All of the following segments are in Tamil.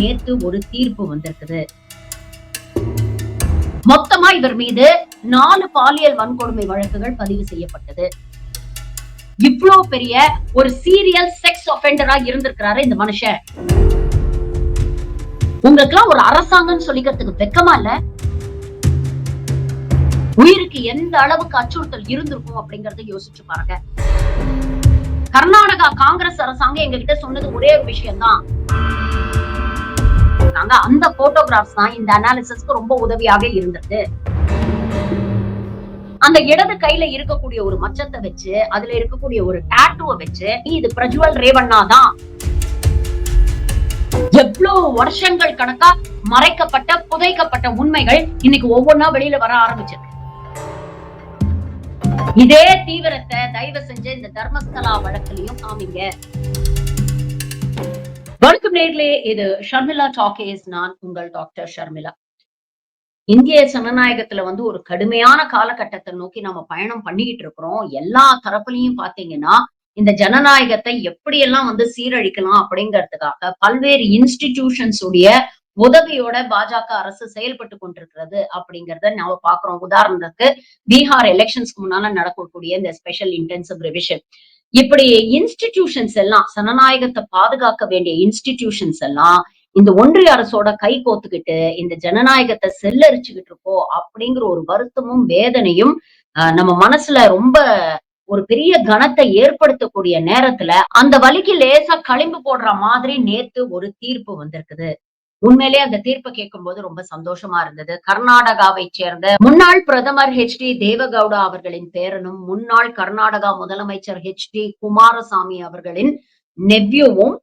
நேத்து ஒரு தீர்ப்பு வந்திருக்குது. மொத்தமா இவர் மீது நாலு பாலியல் வன்கொடுமை வழக்குகள் பதிவு செய்யப்பட்டது. இவ்வளவு பெரிய ஒரு சீரியல் செக்ஸ் ஒஃபெண்டரா இருந்திருக்கிறாரு இந்த மனுஷன். உங்களுக்கெல்லாம் ஒரு அரசாங்கம் சொல்லிக்கிறதுக்கு வெக்கமா இல்ல? உயிருக்கு எந்த அளவுக்கு அச்சுறுத்தல் இருந்திருக்கும் அப்படிங்கறத யோசிச்சு பாருங்க. கர்நாடகா காங்கிரஸ் அரசாங்கம் எங்க கிட்ட சொன்னது ஒரே ஒரு விஷயம் தான் அந்த போட்டோகிராஃப்ஸ் தான் இந்த அனாலிசிஸ்க்கு ரொம்ப உதவியாக இருந்தது. அந்த இடது கையில இருக்கக்கூடிய ஒரு மச்சத்தை வச்சு அதுல இருக்கக்கூடிய ஒரு டாட்டுவை வச்சு இது பிரஜ்வல் ரேவண்ணா தான். எவ்வளவு வருஷங்கள் கணக்கா மறைக்கப்பட்ட புதைக்கப்பட்ட உண்மைகள் இன்னைக்கு ஒவ்வொன்னா வெளியில வர ஆரம்பிச்சிருக்கு. இதே தீவிரத்தை தயவு செஞ்சு இந்த தர்மஸ்தலா வழக்கிலையும் காமிங்க. வணக்கம் நேர்களே இது ஷர்மிளா டாக்கேஸ் நான் உங்கள் டாக்டர் ஷர்மிளா. இந்திய ஜனநாயகத்துல வந்து ஒரு கடுமையான காலகட்டத்தை நோக்கி நம்ம பயணம் பண்ணிக்கிட்டு இருக்கிறோம். எல்லா தரப்புலையும் பாத்தீங்கன்னா இந்த ஜனநாயகத்தை எப்படியெல்லாம் வந்து சீரழிக்கலாம் அப்படிங்கிறதுக்காக பல்வேறு இன்ஸ்டிடியூஷன்ஸ் உடைய உதவியோட பாஜக அரசு செயல்பட்டு கொண்டிருக்கிறது அப்படிங்கறத நாம பாக்குறோம் உதாரணத்துக்கு பீகார் எலெக்ஷன்ஸ்க்கு முன்னால நடக்கக்கூடிய இந்த ஸ்பெஷல் இன்டென்சிவ் ரிவிஷன் இப்படி இன்ஸ்டிடியூஷன்ஸ் எல்லாம் ஜனநாயகத்தை பாதுகாக்க வேண்டிய இன்ஸ்டிடியூஷன்ஸ் எல்லாம் இந்த ஒன்றிய அரசோட கை கோத்துக்கிட்டு இந்த ஜனநாயகத்தை செல்லரிச்சுக்கிட்டு இருக்கோ அப்படிங்கிற ஒரு வருத்தமும் வேதனையும் ஆஹ் நம்ம மனசுல ரொம்ப ஒரு பெரிய கனத்தை ஏற்படுத்தக்கூடிய நேரத்துல அந்த வலிக்கு லேசா களிம்பு போடுற மாதிரி நேத்து ஒரு தீர்ப்பு வந்திருக்குது. உண்மையிலே அந்த தீர்ப்பை கேட்கும் போது ரொம்ப சந்தோஷமா இருந்தது. கர்நாடகாவை சேர்ந்த முன்னாள் பிரதமர் ஹெச் டி தேவகவுடா அவர்களின் பேரனும் முன்னாள் கர்நாடகா முதலமைச்சர் ஹெச் டி குமாரசாமி அவர்களின் நெவ்யூவும்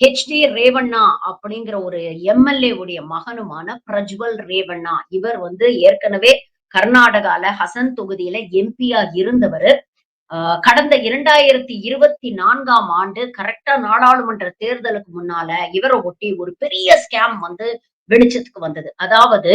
ஹெச் டி ரேவண்ணா அப்படிங்கிற ஒரு எம்எல்ஏ உடைய மகனுமான பிரஜ்வல் ரேவண்ணா. இவர் வந்து ஏற்கனவே கர்நாடகால ஹசன் தொகுதியில எம்பியா இருந்தவர். கடந்த இரண்டாயிரத்தி இருபத்தி நான்காம் ஆண்டு கரெக்டா நாடாளுமன்ற தேர்தலுக்கு முன்னால இவரை ஒட்டி ஒரு பெரிய ஸ்கேம் வந்து வெளிச்சத்துக்கு வந்தது. அதாவது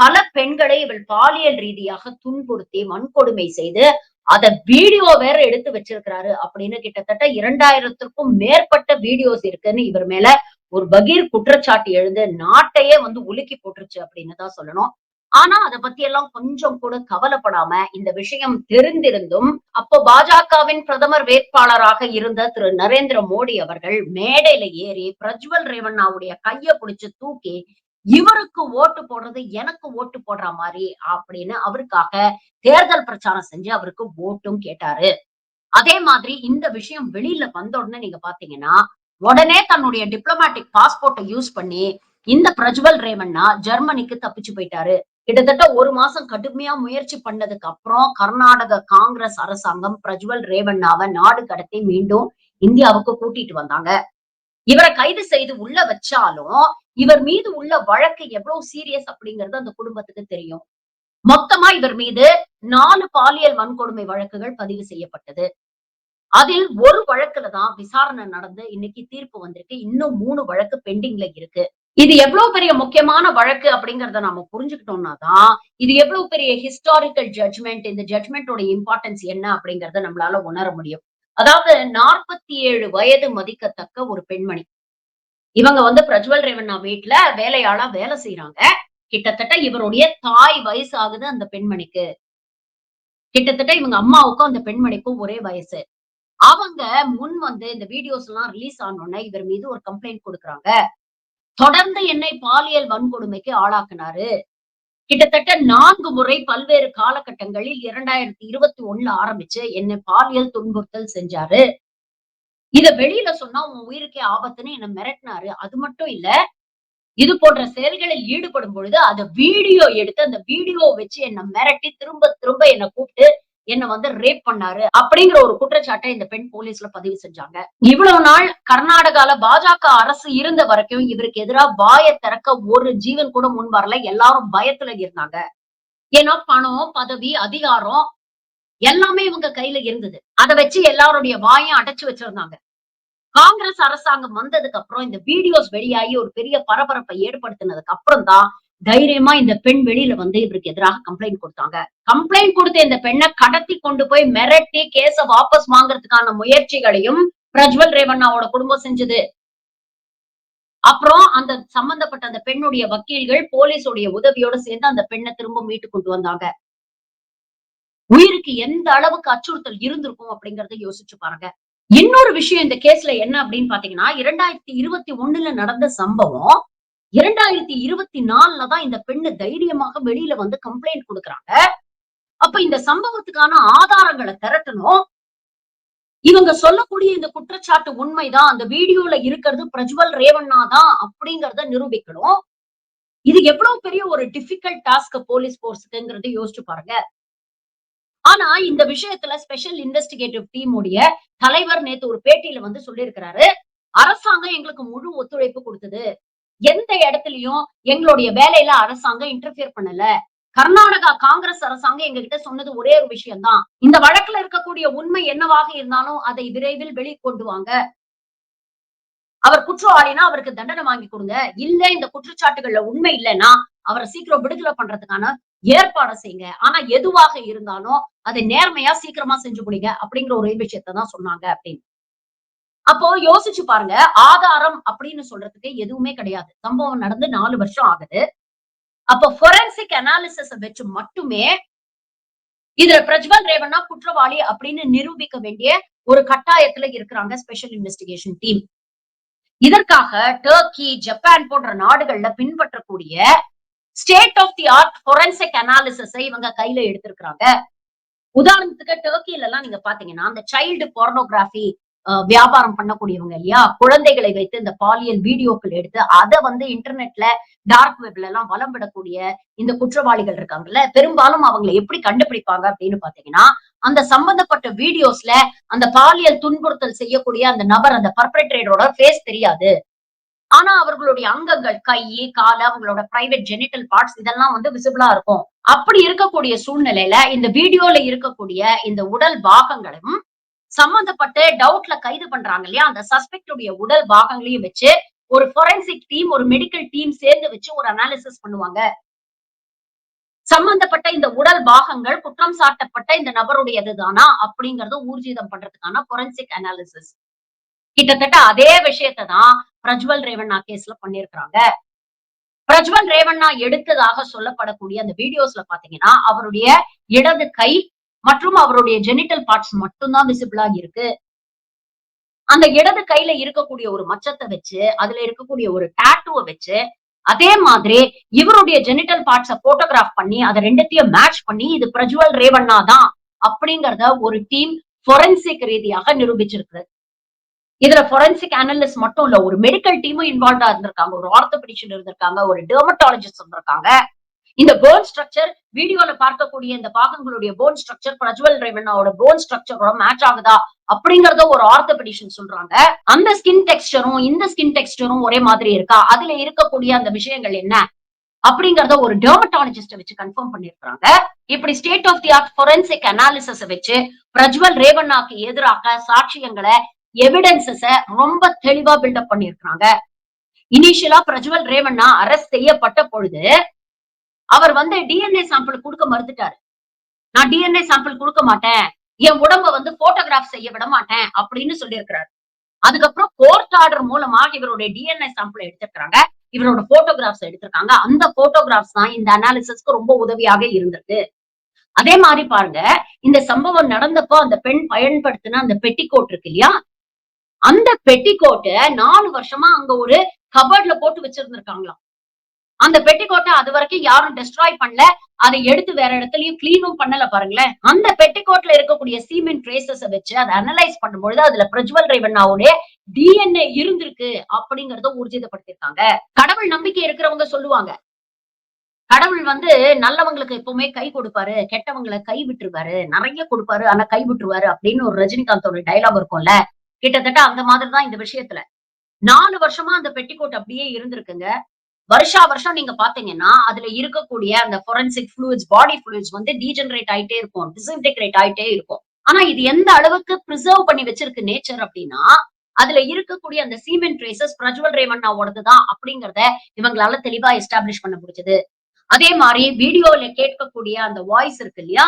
பல பெண்களை இவள் பாலியல் ரீதியாக துன்புறுத்தி வன்கொடுமை செய்து அத வீடியோ வேற எடுத்து வச்சிருக்கிறாரு அப்படின்னு கிட்டத்தட்ட இரண்டாயிரத்திற்கும் மேற்பட்ட வீடியோஸ் இருக்குன்னு இவர் மேல ஒரு பகீர் குற்றச்சாட்டு எழுந்து நாட்டையே வந்து உலுக்கி போட்டுருச்சு அப்படின்னு தான் சொல்லணும். ஆனா அதை பத்தி எல்லாம் கொஞ்சம் கூட கவலைப்படாம இந்த விஷயம் தெரிந்திருந்தும் அப்போ பாஜகவின் பிரதமர் வேட்பாளராக இருந்த திரு நரேந்திர மோடி அவர்கள் மேடையில ஏறி பிரஜ்வல் ரேவண்ணாவுடைய கைய பிடிச்சு தூக்கி இவருக்கு ஓட்டு போடுறது எனக்கு ஓட்டு போடுற மாதிரி அப்படின்னு அவருக்காக தேர்தல் பிரச்சாரம் செஞ்சு அவருக்கு ஓட்டும் கேட்டாரு. அதே மாதிரி இந்த விஷயம் வெளியில வந்த உடனே நீங்க பாத்தீங்கன்னா உடனே தன்னுடைய டிப்ளமேட்டிக் பாஸ்போர்ட்டை யூஸ் பண்ணி இந்த பிரஜ்வல் ரேவண்ணா ஜெர்மனிக்கு தப்பிச்சு போயிட்டாரு. கிட்டத்தட்ட ஒரு மாசம் கடுமையா முயற்சி பண்ணதுக்கு அப்புறம் கர்நாடக காங்கிரஸ் அரசாங்கம் பிரஜ்வல் ரேவண்ணாவை நாடு கடத்தி மீண்டும் இந்தியாவுக்கு கூட்டிட்டு வந்தாங்க. இவரை கைது செய்து உள்ள வச்சாலும் இவர் மீது உள்ள வழக்கு எவ்வளவு சீரியஸ் அப்படிங்கிறது அந்த குடும்பத்துக்கு தெரியும். மொத்தமா இவர் மீது நாலு பாலியல் வன்கொடுமை வழக்குகள் பதிவு செய்யப்பட்டது. அதில் ஒரு வழக்குல தான் விசாரணை நடந்து இன்னைக்கு தீர்ப்பு வந்திருக்கு. இன்னும் மூணு வழக்கு பெண்டிங்ல இருக்கு. இது எவ்வளவு பெரிய முக்கியமான வழக்கு அப்படிங்கறத நாம புரிஞ்சுக்கிட்டோம்னா தான் இது எவ்வளவு பெரிய ஹிஸ்டாரிக்கல் ஜட்மெண்ட் இந்த ஜட்மெண்டோட இம்பார்ட்டன்ஸ் என்ன அப்படிங்கறத நம்மளால உணர முடியும். அதாவது நாற்பத்தி ஏழு வயது மதிக்கத்தக்க ஒரு பெண்மணி. இவங்க வந்து பிரஜ்வல் ரேவண்ணா வீட்டுல வேலையாளா வேலை செய்யறாங்க கிட்டத்தட்ட இவருடைய தாய் வயசு ஆகுது அந்த பெண்மணிக்கு. கிட்டத்தட்ட இவங்க அம்மாவுக்கும் அந்த பெண்மணிக்கும் ஒரே வயசு. அவங்க முன் வந்து இந்த வீடியோஸ் எல்லாம் ரிலீஸ் ஆனோடனே இவர் மீது ஒரு கம்ப்ளைண்ட் கொடுக்குறாங்க. தொடர்ந்து என்னை பாலியல் வன்கொடுமைக்கு ஆளாக்குனாரு. கிட்டத்தட்ட நான்கு முறை பல்வேறு காலகட்டங்களில் இரண்டாயிரத்தி இருபத்தி ஒண்ணுல ஆரம்பிச்சு என்னை பாலியல் துன்புறுத்தல் செஞ்சாரு. இத வெளியில சொன்னா உன் உயிருக்கே ஆபத்துன்னு என்ன மிரட்டினாரு. அது மட்டும் இல்ல இது போன்ற செயல்களில் ஈடுபடும் பொழுது அதை வீடியோ எடுத்து அந்த வீடியோ வச்சு என்ன மிரட்டி திரும்ப திரும்ப என்ன கூப்பிட்டு என்ன வந்து ரேப் பண்ணாரு அப்படிங்கிற ஒரு குற்றச்சாட்டை இந்த பெண் போலீஸ்ல பதிவு செஞ்சாங்க. இவ்வளவு நாள் கர்நாடகால பாஜக அரசு இருந்த வரைக்கும் இவருக்கு எதிராக வாய திறக்க ஒரு ஜீவன் கூட முன் வரல. எல்லாரும் பயத்துல இருந்தாங்க. ஏன்னா பணம் பதவி அதிகாரம் எல்லாமே இவங்க கையில இருந்தது. அதை வச்சு எல்லாருடைய வாயும் அடைச்சு வச்சிருந்தாங்க. காங்கிரஸ் அரசாங்கம் வந்ததுக்கு அப்புறம் இந்த வீடியோஸ் வெளியாகி ஒரு பெரிய பரபரப்பை ஏற்படுத்தினதுக்கு அப்புறம் தான் தைரியமா இந்த பெண் வெளியில வந்து இவருக்கு எதிராக கம்ப்ளைண்ட் கொடுத்தாங்க. கம்ப்ளைண்ட் கொடுத்த இந்த பெண்ணை கடத்தி கொண்டு போய் மிரட்டி கேஸ வாபஸ் வாங்குறதுக்கான முயற்சிகளையும் பிரஜ்வல் ரேவண்ணாவோட குடும்பம் செஞ்சது. அப்புறம் அந்த சம்பந்தப்பட்ட அந்த பெண்ணுடைய வக்கீல்கள் போலீஸுடைய உதவியோட சேர்ந்து அந்த பெண்ணை திரும்ப மீட்டு கொண்டு வந்தாங்க. உயிருக்கு எந்த அளவுக்கு அச்சுறுத்தல் இருந்திருக்கும் அப்படிங்கறத யோசிச்சு பாருங்க. இன்னொரு விஷயம் இந்த கேஸ்ல என்ன அப்படின்னு பாத்தீங்கன்னா இரண்டாயிரத்தி இருபத்தி ஒண்ணுல நடந்த சம்பவம் இரண்டாயிரத்தி இருபத்தி நாலுல தான் இந்த பெண்ணு தைரியமாக வெளியில வந்து கம்ப்ளைண்ட் கொடுக்குறாங்க. அப்ப இந்த சம்பவத்துக்கான ஆதாரங்களை திரட்டணும். இவங்க சொல்லக்கூடிய இந்த குற்றச்சாட்டு உண்மைதான். அந்த வீடியோல இருக்கிறது பிரஜ்வல் ரேவண்ணா தான் அப்படிங்கறத நிரூபிக்கணும். இது எவ்வளவு பெரிய ஒரு டிஃபிகல்ட் டாஸ்க் போலீஸ் போர்ஸுக்குங்கிறத யோசிச்சு பாருங்க. ஆனா இந்த விஷயத்துல ஸ்பெஷல் இன்வெஸ்டிகேட்டிவ் டீம் உடைய தலைவர் நேத்து ஒரு பேட்டியில வந்து சொல்லியிருக்கிறாரு. அரசாங்கம் எங்களுக்கு முழு ஒத்துழைப்பு கொடுத்தது. எந்த இடத்துலயும் எங்களுடைய வேலையில அரசாங்கம் இன்டர்பியர் பண்ணல. கர்நாடகா காங்கிரஸ் அரசாங்கம் எங்க கிட்ட சொன்னது ஒரே ஒரு விஷயம்தான். இந்த வழக்குல இருக்கக்கூடிய உண்மை என்னவாக இருந்தாலும் அதை விரைவில் வெளிக்கொண்டு வாங்க. அவர் குற்றவாளினா அவருக்கு தண்டனை வாங்கி கொடுங்க. இல்ல இந்த குற்றச்சாட்டுகள்ல உண்மை இல்லைன்னா அவரை சீக்கிரம் விடுதலை பண்றதுக்கான ஏற்பாடு செய்யுங்க. ஆனா எதுவாக இருந்தாலும் அதை நேர்மையா சீக்கிரமா செஞ்சு முடிங்க அப்படிங்கிற ஒரே விஷயத்தை தான் சொன்னாங்க அப்படின்னு. அப்போ யோசிச்சு பாருங்க ஆதாரம் அப்படின்னு சொல்றதுக்கு எதுவுமே கிடையாது. சம்பவம் நடந்து நாலு வருஷம் ஆகுது. அப்போ ஃபொரன்சிக் அனாலிசிஸ் வச்சு மட்டுமே இதுல பிரஜ்வல் ரேவண்ணா குற்றவாளி அப்படின்னு நிரூபிக்க வேண்டிய ஒரு கட்டாயத்துல இருக்கிறாங்க ஸ்பெஷல் இன்வெஸ்டிகேஷன் டீம் இதற்காக டர்க்கி ஜப்பான் போன்ற நாடுகள்ல பின்பற்றக்கூடிய state of the art forensic அனாலிசிஸை இவங்க கையில எடுத்திருக்கிறாங்க. உதாரணத்துக்கு டர்க்கில எல்லாம் நீங்க பாத்தீங்கன்னா அந்த சைல்டு போர்னோகிராஃபி வியாபாரம் பண்ணக்கூடியவங்க இல்லையா? குழந்தைகளை வைத்து இந்த பாலியல் வீடியோக்கள் எடுத்து அதை வந்து இன்டர்நெட்ல டார்க் வெப்ல எல்லாம் வலம் விடக்கூடிய இந்த குற்றவாளிகள் இருக்காங்கல்ல பெரும்பாலும் அவங்களை எப்படி கண்டுபிடிப்பாங்க அப்படின்னு பாத்தீங்கன்னா அந்த சம்பந்தப்பட்ட வீடியோஸ்ல அந்த பாலியல் துன்புறுத்தல் செய்யக்கூடிய அந்த நபர் அந்த பர்பரேட்டரோட ஃபேஸ் தெரியாது. ஆனா அவர்களுடைய அங்கங்கள் கை கால அவங்களோட பிரைவேட் ஜெனிட்டல் பார்ட்ஸ் இதெல்லாம் வந்து விசிபிளா இருக்கும். அப்படி இருக்கக்கூடிய சூழ்நிலையில இந்த வீடியோல இருக்கக்கூடிய இந்த உடல் பாகங்களும் சம்பந்தப்பட்டு டவுட்ல கைது பண்றாங்க இல்லையா? அந்த சஸ்பெக்டுடைய உடல் பாகங்களையும் வச்சு ஒரு ஃபொரன்சிக் டீம் ஒரு மெடிக்கல் டீம் சேர்ந்து வச்சு ஒரு அனாலிசிஸ் பண்ணுவாங்க. சம்பந்தப்பட்ட இந்த உடல் பாகங்கள் குற்றம் சாட்டப்பட்ட இந்த நபருடையது தானா அப்படிங்கறத ஊர்ஜிதம் பண்றதுக்கான ஃபொரன்சிக் அனாலிசிஸ் கிட்டத்தட்ட அதே விஷயத்தை தான் பிரஜ்வல் ரேவண்ணா கேஸ்ல பண்ணிருக்கிறாங்க பிரஜ்வல் ரேவண்ணா எடுத்ததாக சொல்லப்படக்கூடிய அந்த வீடியோஸ்ல பாத்தீங்கன்னா அவருடைய இடது கை மற்றும் அவருடைய ஜெனிட்டல் பார்ட்ஸ் மட்டும்தான் விசிபிளாக இருக்கு. அந்த இடது கையில இருக்கக்கூடிய ஒரு மச்சத்தை வச்சு அதுல இருக்கக்கூடிய ஒரு டாட்டுவை வச்சு அதே மாதிரி இவருடைய ஜெனிட்டல் பார்ட்ஸ போட்டோகிராஃப் பண்ணி அதை ரெண்டுத்தையும் மேட்ச் பண்ணி இது பிரஜுவல் ரேவண்ணா தான் அப்படிங்கறத ஒரு டீம் ஃபொரன்சிக் ரீதியாக நிரூபிச்சிருக்கு இதுல ஃபொரன்சிக் அனலிஸ்ட் மட்டும் இல்ல ஒரு மெடிக்கல் டீமும் இன்வால்வ்டா இருந்திருக்காங்க. ஒரு ஆர்த்தோபெடிஷன் இருந்திருக்காங்க ஒரு டெர்மட்டாலஜிஸ்ட் இருந்திருக்காங்க. இந்த போன் ஸ்ட்ரக்சர் வீடியோல பார்க்கக்கூடிய இந்த பாகங்களுடைய போன் ஸ்ட்ரக்சர் பிரஜ்வல் ரேவண்ணாவோட போன் ஸ்ட்ரக்சரோட மேட்ச் ஆகுதா? அப்படிங்கறத ஒரு ஆர்த்தபெடிஷன் சொல்றாங்க. அந்த ஸ்கின் டெக்ஸ்டரும் இந்த ஸ்கின் டெக்ஸ்டரும் ஒரே மாதிரி இருக்கா? அதுல இருக்கக்கூடிய அந்த விஷயங்கள் என்ன? அப்படிங்கறத ஒரு டெர்மட்டாலஜிஸ்ட வச்சு கன்ஃபார்ம் பண்ணிருக்காங்க இப்படி state of the art forensic analysis வச்சு பிரஜ்வல் ரேவண்ணாக்கு எதிராக சாட்சியங்களை எவிடன்சஸ ரொம்ப தெளிவா பில்டப் பண்ணிருக்காங்க இனிஷியலா பிரஜ்வல் ரேவண்ணா அரெஸ்ட் செய்யப்பட்ட பொழுது அவர் வந்து டிஎன்ஏ சாம்பிள் கொடுக்க மறுத்துட்டாரு. நான் டிஎன்ஏ சாம்பிள் கொடுக்க மாட்டேன். என் உடம்ப வந்து போட்டோகிராஃப் செய்ய விட மாட்டேன் அப்படின்னு சொல்லியிருக்கிறாரு. அதுக்கப்புறம் கோர்ட் ஆர்டர் மூலமா இவருடைய டிஎன்ஏ சாம்பிள் எடுத்திருக்காங்க இவரோட போட்டோகிராஃப்ஸ் எடுத்திருக்காங்க. அந்த போட்டோகிராஃப்ஸ் தான் இந்த அனாலிசிஸ்க்கு ரொம்ப உதவியாக இருந்திருக்கு. அதே மாதிரி பாருங்க இந்த சம்பவம் நடந்தப்போ அந்த பெண் பயன்படுத்தின அந்த பெட்டிகோட் இருக்கு இல்லையா? அந்த பெட்டிகோட்டை நாலு வருஷமா அங்க ஒரு கபர்ட்ல போட்டு வச்சிருந்திருக்காங்களாம். அந்த பெட்டிக்கோட்டை அது வரைக்கும் யாரும் டெஸ்ட்ராய் பண்ணல. அதை எடுத்து வேற இடத்துலயும் கிளீனும் பண்ணல பாருங்களேன். அந்த பெட்டிக்கோட்ல இருக்கக்கூடிய சீமெண்ட் ட்ரேசஸ் வச்சு அதை அனலைஸ் பண்ணும்பொழுது அதுல பிரஜ்வல் ரேவண்ணாவுடைய டிஎன்ஏ இருந்திருக்கு அப்படிங்கறத ஊர்ஜிதப்படுத்திருக்காங்க கடவுள் நம்பிக்கை இருக்கிறவங்க சொல்லுவாங்க. கடவுள் வந்து நல்லவங்களுக்கு எப்பவுமே கை கொடுப்பாரு கெட்டவங்களை கை விட்டுருவாரு நிறைய கொடுப்பாரு ஆனா கை விட்டுருவாரு அப்படின்னு ஒரு ரஜினிகாந்தோட டைலாக் இருக்கும்ல. கிட்டத்தட்ட அந்த மாதிரிதான் இந்த விஷயத்துல. நாலு வருஷமா அந்த பெட்டிக்கோட் அப்படியே இருந்திருக்குங்க. வருஷா வருஷம் நீங்க பாத்தீங்கன்னா அதுல இருக்கக்கூடிய அந்த ஃபொரன்சிக் ஃப்ளூயிட்ஸ் பாடி ஃப்ளூயிட்ஸ் வந்து டீஜெனரேட் ஆயிட்டே இருக்கும் டிசின்டெக்ரேட் ஆயிட்டே இருக்கும். ஆனா இது எந்த அளவுக்கு ப்ரிசர்வ் பண்ணி வச்சிருக்கு நேச்சர் அப்படின்னா அதுல இருக்கக்கூடிய அந்த சீமெண்ட் ட்ரேசஸ் பிரஜ்வல் ரேமண்ணாவோடது தான் அப்படிங்கறத இவங்களால தெளிவா எஸ்டாப்ளிஷ் பண்ண முடிஞ்சது. அதே மாதிரி வீடியோல கேட்கக்கூடிய அந்த வாய்ஸ் இருக்கு இல்லையா?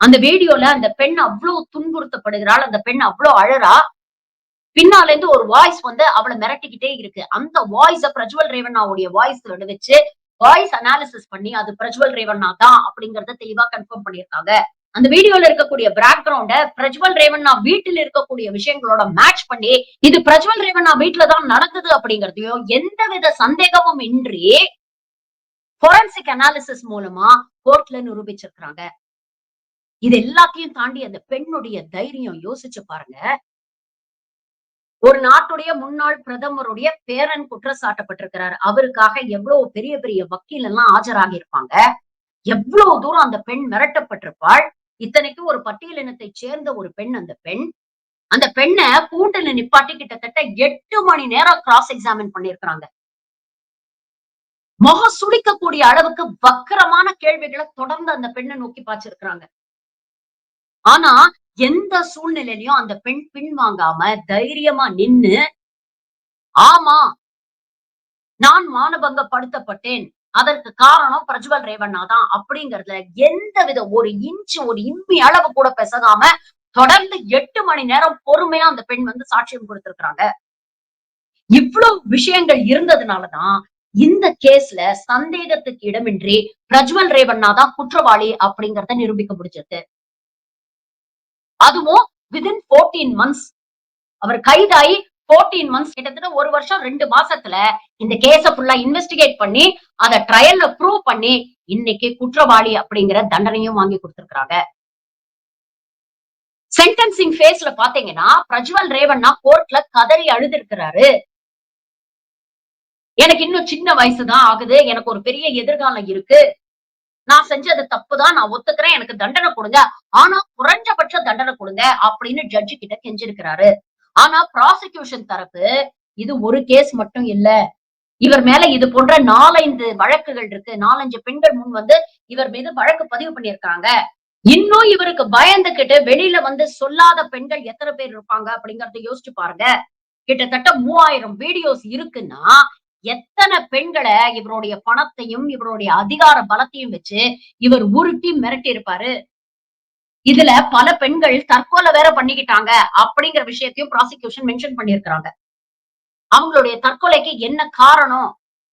அந்த வீடியோல அந்த பெண் அவ்வளவு துன்புறுத்தப்படுகிறாள் அந்த பெண் அவ்வளவு அழறா பின்னால இருந்து ஒரு வாய்ஸ் வந்து அவளை மிரட்டிக்கிட்டே இருக்கு. அந்த வாய்ஸ பிரஜ்வல் ரேவண்ணாவுடைய வாய்ஸ் வச்சு வாய்ஸ் அனாலிசிஸ் பண்ணி அது பிரஜ்வல் ரேவண்ணா தான் அப்படிங்கறத தெளிவா கன்ஃபார்ம் பண்ணிருக்காங்க அந்த வீடியோல இருக்கக்கூடிய பேக்ரவுண்ட பிரஜ்வல் ரேவண்ணா வீட்டில் இருக்கக்கூடிய விஷயங்களோட மேட்ச் பண்ணி இது பிரஜ்வல் ரேவண்ணா வீட்டுல தான் நடந்தது அப்படிங்கறதையும் எந்தவித சந்தேகமும் இன்றி ஃபோரன்சிக் அனாலிசிஸ் மூலமா கோர்ட்ல நிரூபிச்சிருக்கிறாங்க. இது எல்லாத்தையும் தாண்டி அந்த பெண்ணுடைய தைரியம் யோசிச்சு பாருங்க. ஒரு நாட்டுடைய முன்னாள் பிரதமருடைய பேரன் குற்றச்சாட்டப்பட்டிருக்கிறார். அவருக்காக எவ்வளவு பெரிய பெரிய வக்கீல் எல்லாம் ஆஜராகி இருப்பாங்க? எவ்வளவு தூரம் அந்த பெண் மிரட்டப்பட்டிருப்பாள்? இத்தனைக்கும் ஒரு பட்டியலினத்தை சேர்ந்த ஒரு பெண் அந்த பெண். அந்த பெண்ணை கூண்டில் நிப்பாட்டி கிட்டத்தட்ட எட்டு மணி நேரம் கிராஸ் எக்ஸாமின் பண்ணிருக்கிறாங்க முகம் சுளிக்கக்கூடிய அளவுக்கு வக்கரமான கேள்விகளை தொடர்ந்து அந்த பெண்ணை நோக்கி பாய்ச்சிருக்கிறாங்க. ஆனா எந்த சூழ்நிலையிலையும் அந்த பெண் பின்வாங்காம தைரியமா நின்னு ஆமா நான் மானபங்கப்படுத்தப்பட்டேன். அதற்கு காரணம் பிரஜ்வல் ரேவண்ணா தான். அப்படிங்கறதுல எந்த வித ஒரு இன்ச்சு ஒரு இம்மி அளவு கூட பெசகாம தொடர்ந்து எட்டு மணி நேரம் பொறுமையா அந்த பெண் வந்து சாட்சியம் கொடுத்திருக்கிறாங்க. இவ்வளவு விஷயங்கள் இருந்ததுனாலதான் இந்த கேஸ்ல சந்தேகத்துக்கு இடமின்றி பிரஜ்வல் ரேவண்ணா தான் குற்றவாளி அப்படிங்கறத நிரூபிக்க முடிஞ்சது. அதுவும் விதின் போர்டீன் மந்த்ஸ் அவர் கைதாகி போர்டீன் மந்த்ஸ் கிட்டத்தட்ட ஒரு வருஷம் ரெண்டு மாசத்துல இந்த கேஸ ஃபுல்லா இன்வெஸ்டிகேட் பண்ணி அத ட்ரையல்ல ப்ரூவ் பண்ணி இன்னைக்கு குற்றவாளி அப்படிங்கிற தண்டனையும் வாங்கி கொடுத்திருக்காங்க சென்டென்சிங் ஃபேஸ்ல பாத்தீங்கன்னா பிரஜ்வல் ரேவண்ணா கோர்ட்ல கதறி அழுதிருக்கிறாரு. எனக்கு இன்னும் சின்ன வயசுதான் ஆகுது எனக்கு ஒரு பெரிய எதிர்காலம் இருக்கு. நான் செஞ்சது தப்புதான் நான் ஒத்துக்கிறேன் எனக்கு தண்டனை கொடுங்க. ஆனா குறைஞ்சபட்ச தண்டனை கொடுங்க அப்படின்னு ஜட்ஜு கிட்ட கெஞ்சிருக்கிறாரு. ஆனா ப்ராசிக்யூஷன் தரப்பு இது ஒரு கேஸ் மட்டும் இல்ல. இவர் மேல இது போன்ற நாலைந்து வழக்குகள் இருக்கு. நாலஞ்சு பெண்கள் முன் வந்து இவர் மீது வழக்கு பதிவு பண்ணியிருக்காங்க. இன்னும் இவருக்கு பயந்துகிட்டு வெளியில வந்து சொல்லாத பெண்கள் எத்தனை பேர் இருப்பாங்க அப்படிங்கறத யோசிச்சு பாருங்க. கிட்டத்தட்ட மூவாயிரம் வீடியோஸ் இருக்குன்னா எத்தனை பெண்களை இவருடைய பணத்தையும் இவருடைய அதிகார பலத்தையும் வச்சு இவர் உருட்டி மிரட்டி இருப்பாரு. இதுல பல பெண்கள் தற்கொலை வேற பண்ணிக்கிட்டாங்க அப்படிங்கிற விஷயத்தையும் ப்ராசிக்யூஷன் மென்ஷன் பண்ணியிருக்கிறாங்க. அவங்களுடைய தற்கொலைக்கு என்ன காரணம்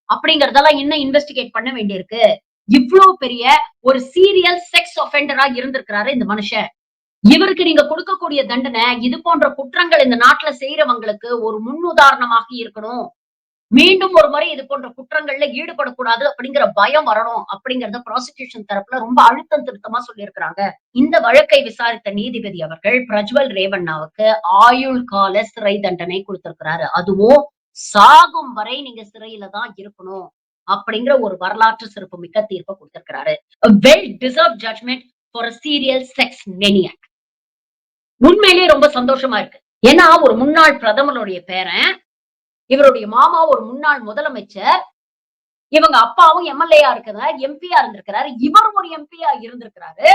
அப்படிங்கறதெல்லாம் இன்னும் இன்வெஸ்டிகேட் பண்ண வேண்டியிருக்கு. இவ்வளவு பெரிய ஒரு சீரியல் செக்ஸ் ஒஃபெண்டரா இருந்திருக்கிறாரு இந்த மனுஷன். இவருக்கு நீங்க கொடுக்கக்கூடிய தண்டனை இது போன்ற குற்றங்கள் இந்த நாட்டுல செய்யறவங்களுக்கு ஒரு முன்னுதாரணமாக இருக்கணும். மீண்டும் ஒரு முறை இது போன்ற குற்றங்கள்ல ஈடுபடக்கூடாது அப்படிங்கிற பயம் வரணும் அப்படிங்கறத ப்ராசிக்யூஷன் தரப்புல ரொம்ப அழுத்தம் திருத்தமா சொல்லியிருக்கிறாங்க. இந்த வழக்கை விசாரித்த நீதிபதி அவர்கள் பிரஜ்வல் ரேவண்ணாவுக்கு ஆயுள் கால சிறை தண்டனை கொடுத்திருக்கிறாரு. அதுவும் சாகும் வரை நீங்க சிறையில தான் இருக்கணும் அப்படிங்கிற ஒரு வரலாற்று சிறப்பு மிக்க தீர்ப்பை கொடுத்திருக்கிறாரு. Well deserve judgement for serial sex maniac உண்மையிலேயே ரொம்ப சந்தோஷமா இருக்கு. ஏன்னா ஒரு முன்னாள் பிரதமருடைய பேரன் இவருடைய மாமா ஒரு முன்னாள் முதலமைச்சர். இவங்க அப்பாவும் எம்எல்ஏயா இருக்கிறார் எம்பியா இருந்திருக்கிறாரு. இவர் ஒரு எம்பியா இருந்திருக்கிறாரு.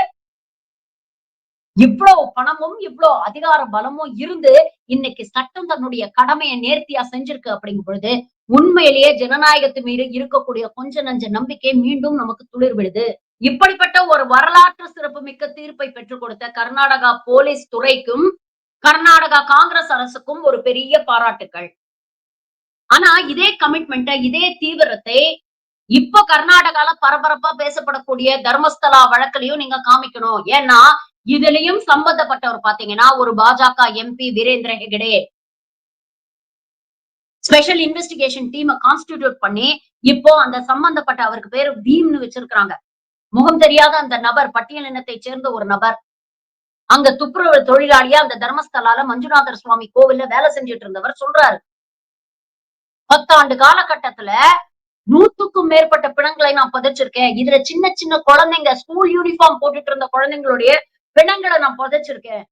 இவ்வளவு பணமும் இவ்வளவு அதிகார பலமும் இருந்து இன்னைக்கு சட்டம் தன்னுடைய கடமையை நேர்த்தியா செஞ்சிருக்கு அப்படிங்கும் பொழுது உண்மையிலேயே ஜனநாயகத்து மீது இருக்கக்கூடிய கொஞ்ச நஞ்ச நம்பிக்கை மீண்டும் நமக்கு துளிர் விடுது இப்படிப்பட்ட ஒரு வரலாற்று சிறப்பு மிக்க தீர்ப்பை பெற்றுக் கொடுத்த கர்நாடகா போலீஸ் துறைக்கும் கர்நாடகா காங்கிரஸ் அரசுக்கும் ஒரு பெரிய பாராட்டுக்கள். ஆனா இதே கமிட்மெண்ட்டை இதே தீவிரத்தை இப்போ கர்நாடகால பரபரப்பா பேசப்படக்கூடிய தர்மஸ்தலா வழக்கிலையும் நீங்க காமிக்கணும். ஏன்னா இதுலயும் சம்பந்தப்பட்டவர் பாத்தீங்கன்னா ஒரு பாஜக MP Veerendra Heggade. Special investigation டீமை கான்ஸ்டிடியூட் பண்ணி இப்போ அந்த சம்பந்தப்பட்ட அவருக்கு பேரு பீம்னு வச்சிருக்கிறாங்க. முகம் தெரியாத அந்த நபர் பட்டியல் இனத்தை சேர்ந்த ஒரு நபர். அங்க துப்புரவு தொழிலாளியா அந்த தர்மஸ்தலால மஞ்சுநாதர் சுவாமி கோவில்ல வேலை செஞ்சுட்டு இருந்தவர் சொல்றாரு. பத்தாண்டு காலகட்டத்துல நூத்துக்கும் மேற்பட்ட பிணங்களை நான் புதைச்சிருக்கேன். இதுல சின்ன சின்ன குழந்தைங்க ஸ்கூல் யூனிஃபார்ம் போட்டுட்டு இருந்த குழந்தைங்களுடைய பிணங்களை நான் புதைச்சிருக்கேன்.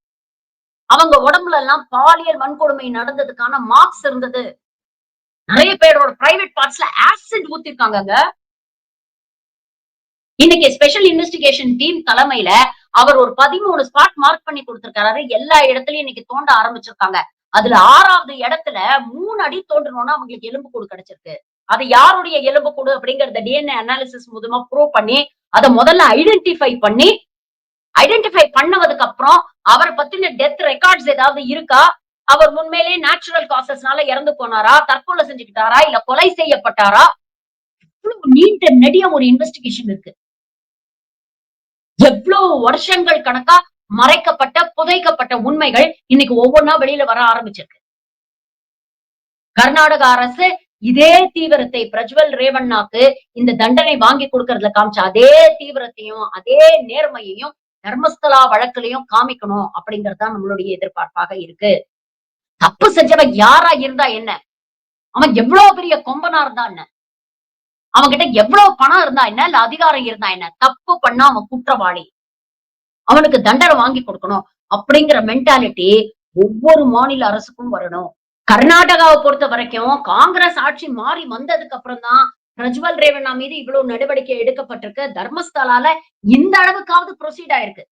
அவங்க உடம்புல எல்லாம் பாலியல் வன்கொடுமை நடந்ததுக்கான மார்க்ஸ் இருந்தது. நிறைய பேரோட பிரைவேட் பார்ட்ஸ்ல ஆசிட் ஊத்திருக்காங்க இன்னைக்கு ஸ்பெஷல் இன்வெஸ்டிகேஷன் டீம் தலைமையில அவர் ஒரு பதிமூணு ஸ்பாட் மார்க் பண்ணி கொடுத்திருக்காரு. எல்லா இடத்துலயும் இன்னைக்கு தோண்ட ஆரம்பிச்சிருக்காங்க. அதுல ஆறாவது இடத்துல மூணு அடி தோன்றணும்னா அவங்களுக்கு எலும்பு கூடு கிடைச்சிருக்கு. அது யாருடைய எலும்பு கூடு அப்படிங்கறத டிஎன்ஏ அனாலிசிஸ் மூலமா ப்ரூவ் பண்ணி அதை முதல்ல ஐடென்டிஃபை பண்ணி ஐடென்டிஃபை பண்ணதுக்கு அப்புறம் அவரை பத்தின டெத் ரெக்கார்ட்ஸ் ஏதாவது இருக்கா? அவர் உண்மையிலே நேச்சுரல் காசஸ்னால இறந்து போனாரா? தற்கொலை செஞ்சுக்கிட்டாரா? இல்ல கொலை செய்யப்பட்டாரா? இவ்வளவு நீண்ட நெடிய ஒரு இன்வெஸ்டிகேஷன் இருக்கு. எவ்வளவு வருஷங்கள் கணக்கா மறைக்கப்பட்ட புதைக்கப்பட்ட உண்மைகள் இன்னைக்கு ஒவ்வொன்னா வெளியில வர ஆரம்பிச்சிருக்கு. கர்நாடக அரசு இதே தீவிரத்தை பிரஜ்வல் ரேவண்ணாக்கு இந்த தண்டனை வாங்கி கொடுக்கறதுல காமிச்ச அதே தீவிரத்தையும் அதே நேர்மையையும் தர்மஸ்தலா வழக்குலையும் காமிக்கணும் அப்படிங்கறது தான் நம்மளுடைய எதிர்பார்ப்பாக இருக்கு. தப்பு செஞ்சவன் யாரா இருந்தா என்ன? அவன் எவ்வளவு பெரிய கொம்பனா இருந்தா என்ன? அவன்கிட்ட எவ்வளவு பணம் இருந்தா என்ன? இல்ல அதிகாரம் இருந்தா என்ன? தப்பு பண்ணா அவன் குற்றவாளி. அவனுக்கு தண்டனை வாங்கி கொடுக்கணும் அப்படிங்கிற மென்டாலிட்டி ஒவ்வொரு மாநில அரசுக்கும் வரணும். கர்நாடகாவை பொறுத்த வரைக்கும் காங்கிரஸ் ஆட்சி மாறி வந்ததுக்கு அப்புறம் தான் பிரஜ்வல் ரேவண்ணா மீது இவ்வளவு நடவடிக்கை எடுக்கப்பட்டிருக்கு. தர்மஸ்தலால இந்த அளவுக்காவது ப்ரொசீட் ஆயிருக்கு.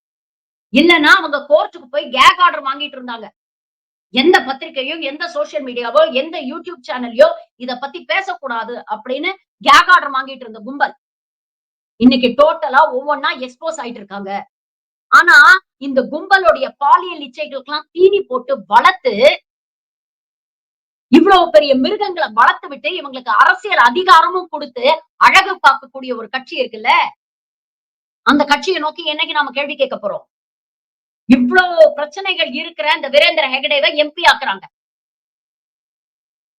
இல்லைன்னா அவங்க கோர்ட்டுக்கு போய் கேக் ஆர்டர் வாங்கிட்டு இருந்தாங்க. எந்த பத்திரிகையோ எந்த சோசியல் மீடியாவோ எந்த யூடியூப் சேனல்லையோ இத பத்தி பேசக்கூடாது அப்படின்னு கேக் ஆர்டர் வாங்கிட்டு இருந்த கும்பல். இன்னைக்கு டோட்டலா ஒவ்வொன்னா எக்ஸ்போஸ் ஆயிட்டு இருக்காங்க. ஆனா இந்த கும்பலுடைய பாலியல் இச்சைகளுக்கெல்லாம் தீனி போட்டு வளர்த்து இவ்வளவு பெரிய மிருகங்களை வளர்த்து விட்டு இவங்களுக்கு அரசியல் அதிகாரமும் கொடுத்து அழகு பார்க்கக்கூடிய ஒரு கட்சி இருக்குல்ல? அந்த கட்சியை நோக்கி என்னைக்கு நாம கேள்வி கேட்க போறோம்? இவ்வளவு பிரச்சனைகள் இருக்கிற இந்த வீரேந்திர ஹெகடேவை எம்பி ஆக்குறாங்க.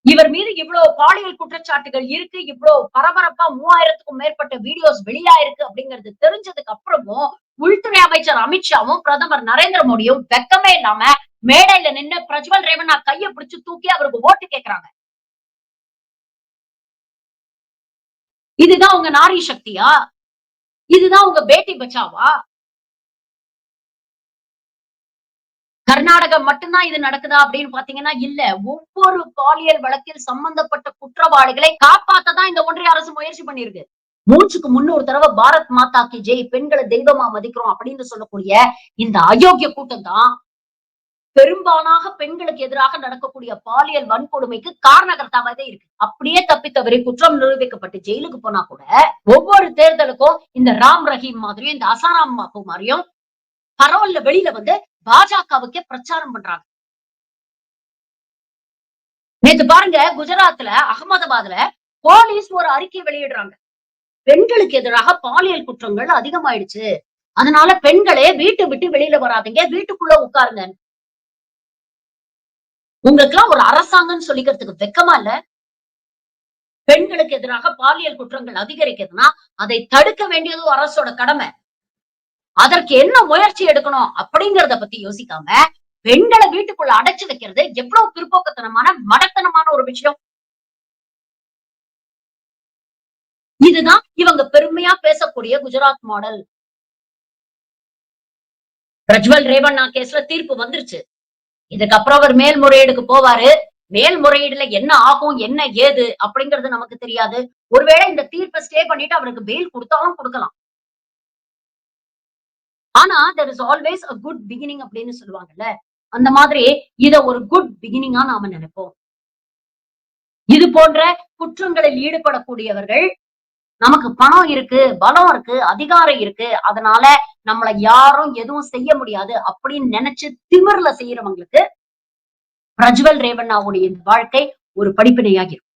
இவர் மீது இவ்வளவு பாலியல் குற்றச்சாட்டுகள் இருக்கு இவ்வளவு பரபரப்பா மூவாயிரத்துக்கும் மேற்பட்ட வீடியோஸ் வெளியாயிருக்கு அப்படிங்கிறது தெரிஞ்சதுக்கு அப்புறமும் உள்துறை அமைச்சர் அமித்ஷாவும் பிரதமர் நரேந்திர மோடியும் வெக்கமே இல்லாம மேடையில நின்னு பிரஜ்வல் ரேவண்ணா கையை பிடிச்சு தூக்கி அவருக்கு ஓட்டு கேக்குறாங்க. இதுதான் உங்க நாரி சக்தியா? இதுதான் உங்க பேட்டி பச்சாவா? கர்நாடகம் மட்டும்தான் இது நடக்குதா அப்படின்னு பாத்தீங்கன்னா இல்ல. ஒவ்வொரு பாலியல் வழக்கில் சம்பந்தப்பட்ட குற்றவாளிகளை காப்பாத்ததான் இந்த ஒன்றிய அரசு முயற்சி பண்ணிருக்கு மூச்சுக்கு முன்னூறு தடவை பாரத் மாதா கி ஜெய் பெண்களை தெய்வமா மதிக்கிறோம் அப்படின்னு சொல்லக்கூடிய இந்த அயோக்கிய கூட்டம் தான் பெரும்பாலாக பெண்களுக்கு எதிராக நடக்கக்கூடிய பாலியல் வன்கொடுமைக்கு காரணகர்த்தாவே இருக்கு. அப்படியே தப்பித்தவரை குற்றம் நிரூபிக்கப்பட்டு ஜெயிலுக்கு போனா கூட ஒவ்வொரு தேர்தலுக்கும் இந்த ராம் ரஹீம் மாதிரியும் இந்த அசாராம் மாதிரியும் பரவல்ல வெளியில வந்து பாஜகவுக்கே பிரச்சாரம் பண்றாங்க. நேத்து பாருங்க குஜராத்ல அகமதாபாத்ல போலீஸ் ஒரு அறிக்கை வெளியிடுறாங்க. பெண்களுக்கு எதிராக பாலியல் குற்றங்கள் அதிகமாயிடுச்சு. அதனால பெண்களே வீட்டை விட்டு வெளியில வராதீங்க வீட்டுக்குள்ள உட்காருங்க. உங்களுக்கு எல்லாம் ஒரு அரசாங்கம்னு சொல்லிக்கிறதுக்கு வெக்கமா இல்ல? பெண்களுக்கு எதிராக பாலியல் குற்றங்கள் அதிகரிக்குதுன்னா அதை தடுக்க வேண்டியது அரசோட கடமை. அதற்கு என்ன முயற்சி எடுக்கணும் அப்படிங்கறத பத்தி யோசிக்காம பெண்களை வீட்டுக்குள்ள அடைச்சு வைக்கிறது எவ்வளவு பிற்போக்கத்தனமான மடத்தனமான ஒரு விஷயம். இதுதான் இவங்க பெருமையா பேசக்கூடிய குஜராத் மாடல் பிரஜ்வல் ரேவண்ணா கேஸ்ல தீர்ப்பு வந்துருச்சு. இதுக்கப்புறம் அவர் மேல்முறையீடுக்கு போவாரு. மேல்முறையீடுல என்ன ஆகும் என்ன ஏது அப்படிங்கிறது நமக்கு தெரியாது. ஒருவேளை இந்த தீர்ப்பை ஸ்டே பண்ணிட்டு அவருக்கு பெயில் கொடுத்தாலும் கொடுக்கலாம். ஆனா there is always a good beginning அப்படின்னு சொல்லுவாங்கல்ல அந்த மாதிரி இத ஒரு குட் பிகினிங்கா நாம நினைப்போம். இது போன்ற குற்றங்களில் ஈடுபடக்கூடியவர்கள் நமக்கு பணம் இருக்கு பலம் இருக்கு அதிகாரம் இருக்கு அதனால நம்மள யாரும் எதுவும் செய்ய முடியாது அப்படின்னு நினைச்சு திமிர்ல செய்யறவங்களுக்கு பிரஜ்வல் ரேவண்ணாவுடைய வாழ்க்கை ஒரு படிப்பினையாகி இருக்கும்